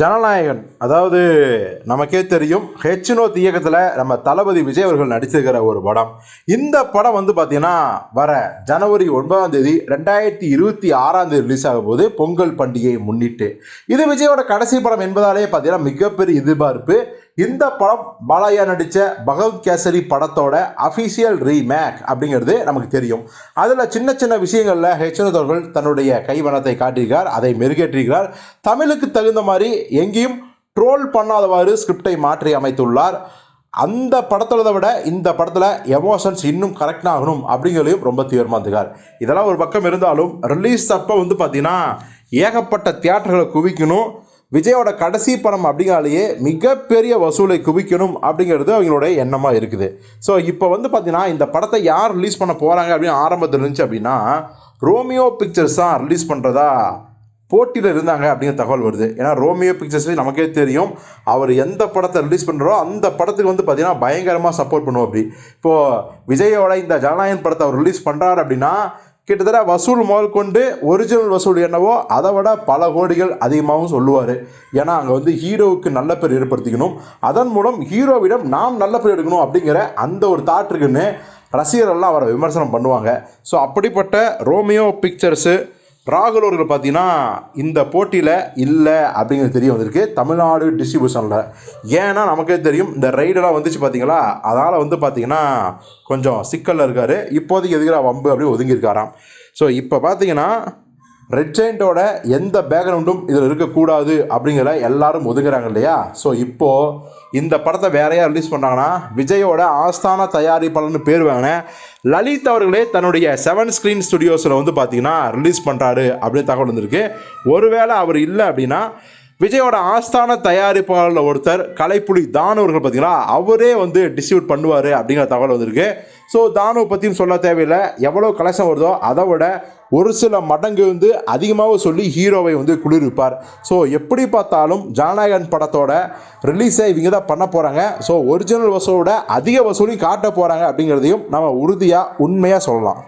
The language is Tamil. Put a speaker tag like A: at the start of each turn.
A: ஜனநாயகன் அதாவது நமக்கே தெரியும் ஹெச்னோத் இயக்கத்தில் நம்ம தளபதி விஜய் அவர்கள் நடிச்சிருக்கிற ஒரு படம். இந்த படம் வந்து பார்த்தீங்கன்னா வர ஜனவரி ஒன்பதாம் தேதி ரெண்டாயிரத்தி இருபத்தி ஆறாம் தேதி ரிலீஸ் ஆக போது பொங்கல் பண்டிகையை முன்னிட்டு. இது விஜயோட கடைசி படம் என்பதாலே பார்த்தீங்கன்னா மிகப்பெரிய எதிர்பார்ப்பு. இந்த படம் பாலாயா நடித்த பகவத் கேசரி படத்தோட அஃபிஷியல் ரீமேக் அப்படிங்கிறது நமக்கு தெரியும். அதில் சின்ன சின்ன விஷயங்களில் ஹெச்னத் அவர்கள் தன்னுடைய கைவனத்தை காட்டியிருக்கார் அதை மெருகேற்றிருக்கிறார். தமிழுக்கு தகுந்த மாதிரி எங்கேயும் ட்ரோல் பண்ணாதவாறு ஸ்கிரிப்டை மாற்றி அமைத்துள்ளார். அந்த படத்தோட விட இந்த படத்தில் எமோஷன்ஸ் இன்னும் கரெக்ட் ஆகணும் அப்படிங்கிறதையும் ரொம்ப தீவிரமாக இருக்கார் இதெல்லாம் ஒரு பக்கம் இருந்தாலும் ரிலீஸ் அப்போ வந்து பார்த்தீங்கன்னா ஏகப்பட்ட தியேட்டர்களை குவிக்கணும். விஜயோட கடைசி படம் அப்படிங்காலேயே மிகப்பெரிய வசூலை குவிக்கணும் அப்படிங்கிறது அவங்களுடைய எண்ணமாக இருக்குது. ஸோ இப்போ வந்து பார்த்தீங்கன்னா இந்த படத்தை யார் ரிலீஸ் பண்ண போகிறாங்க அப்படின்னு ஆரம்பத்தில் இருந்துச்சு அப்படின்னா ரோமியோ பிக்சர்ஸ் தான் ரிலீஸ் பண்ணுறதா போட்டியில் இருந்தாங்க அப்படிங்கிற தகவல் வருது. ஏன்னா ரோமியோ பிக்சர்ஸ் நமக்கே தெரியும் அவர் எந்த படத்தை ரிலீஸ் பண்ணுறோ அந்த படத்துக்கு வந்து பார்த்திங்கன்னா பயங்கரமாக சப்போர்ட் பண்ணுவோம் அப்படி. இப்போது விஜயோட இந்த ஜனநாயகன் படத்தை அவர் ரிலீஸ் பண்ணுறாரு அப்படின்னா கிட்டத்தட்ட வசூல் முதல் கொண்டு ஒரிஜினல் வசூல் என்னவோ அதை விட பல கோடிகள் அதிகமாகவும் சொல்லுவார். ஏன்னா அங்கே வந்து ஹீரோவுக்கு நல்ல பேர் ஏற்படுத்திக்கணும். அதன் மூலம் ஹீரோவிடம் நாம் நல்ல பேர் எடுக்கணும் அப்படிங்கிற அந்த ஒரு தாட் இருக்குன்னு ரசிகர்கள்லாம் அவரை விமர்சனம் பண்ணுவாங்க. ஸோ அப்படிப்பட்ட ரோமியோ பிக்சர்ஸு ராகுல் அவர்கள் பார்த்தீங்கன்னா இந்த போட்டியில் இல்லை அப்படிங்கிறது தெரிய வந்திருக்கு. தமிழ்நாடு டிஸ்ட்ரிபியூஷனில் ஏன்னா நமக்கே தெரியும் இந்த ரைடெல்லாம் வந்துச்சு பார்த்தீங்களா? அதனால் வந்து பார்த்தீங்கன்னா கொஞ்சம் சிக்கலில் இருக்கார். இப்போதைக்கு எதுக்குறா வம்பு அப்படி ஒதுங்கியிருக்காராம். ஸோ இப்போ பார்த்தீங்கன்னா ரெட் ஜெயிண்ட்டோட எந்த பேக்ரவுண்டும் இதில் இருக்கக்கூடாது அப்படிங்கிற எல்லாரும் ஒதுங்குறாங்க இல்லையா? ஸோ இப்போது இந்த படத்தை வேறையாக ரிலீஸ் பண்ணாங்கன்னா விஜயோட ஆஸ்தான தயாரிப்பாளர்னு பேர் வாங்கின லலித் அவர்களே தன்னுடைய செவன் ஸ்க்ரீன் ஸ்டுடியோஸில் வந்து பார்த்திங்கன்னா ரிலீஸ் பண்ணுறாரு அப்படின்னு தகவல் வந்திருக்கு. ஒருவேளை அவர் இல்லை அப்படின்னா விஜயோட ஆஸ்தான தயாரிப்பாளரில் ஒருத்தர் கலைப்புலி தானு அவர்கள் பார்த்தீங்களா அவரே வந்து டிஸ்ட்ரிபியூட் பண்ணுவார் அப்படிங்கிற தகவல் வந்திருக்கு. ஸோ தானவை பற்றியும் சொல்ல தேவையில்லை. எவ்வளோ கலெக்ஷன் வருதோ அதை விட ஒரு சில மடங்கு வந்து அதிகமாக சொல்லி ஹீரோவை வந்து குளிர்விப்பார். ஸோ எப்படி பார்த்தாலும் ஜனநாயகன் படத்தோட ரிலீஸை இவங்க தான் பண்ண போகிறாங்க ஸோ ஒரிஜினல் வசூலோட அதிக வசூலையும் காட்ட போகிறாங்க அப்படிங்கிறதையும் நம்ம உறுதியாக உண்மையாக சொல்லலாம்.